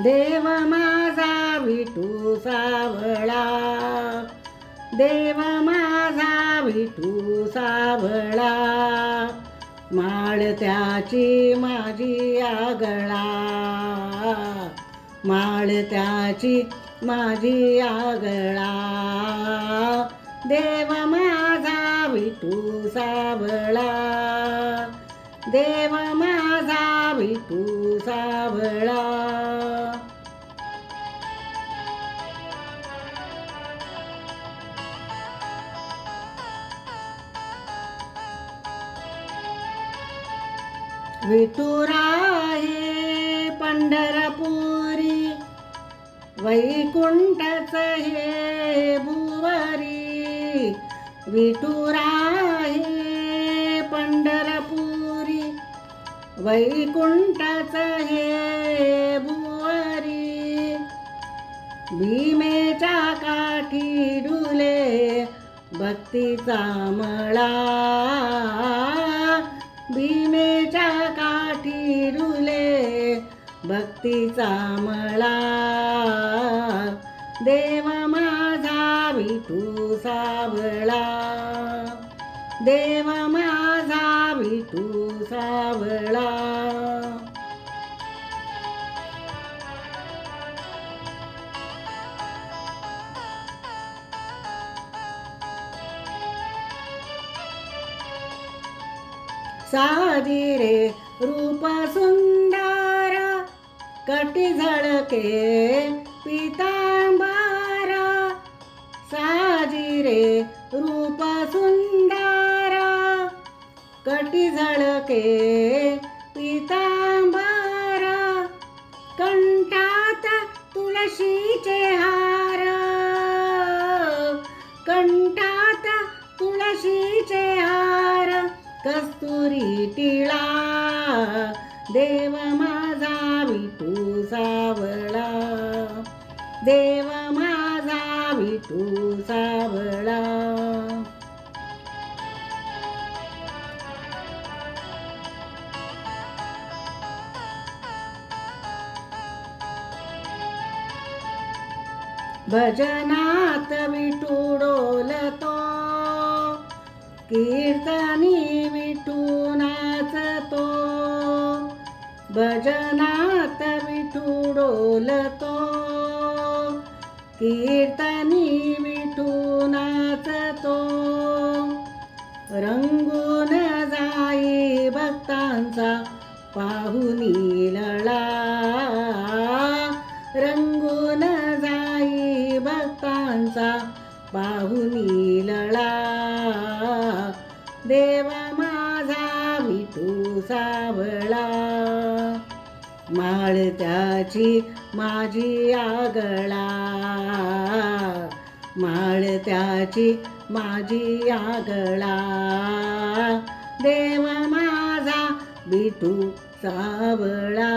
देव माझा विठू सावळा. देव माझा विठू सावळा. माळ त्याची माझी आगळा. माळ त्याची माझी आगळा. देव माझा विठू सावळा. देव माझा विठू सावळा. विठुराये पंढरपुरी. वैकुंठच हे भुवरी. विठुराये पंढरपुरी. वैकुंठच हे भुवरी. भीमेच्या काठी डुले भक्तीचा मळा. भीमेच्या काठी रुले भक्तीचा मळा. देव माझा विठू सावळा. देव माझा विठू सावळा. साधी रे रूप सुंदर कटी झळके पितांबार. साजी रे रूप सुंदर कटी झळके पितांबार. कंठात तुळशीचे कस्तुरी टिळा देव माझा विठू सावळा. देव माझा विठू सावळा. भजनात विठू डोलतो. कीर्तनी विठू नाचतो भजनात विठू डोलतो कीर्तनी विठू नाचतो रंगून जाई भक्तांचा पाहुनी लळा रंगून जाई भक्तांचा पाहुनी लळा देव माझा विठू सावळा माळ त्याची माझी आगळा. माळ त्याची माझी आगळा. देव माझा विठू सावळा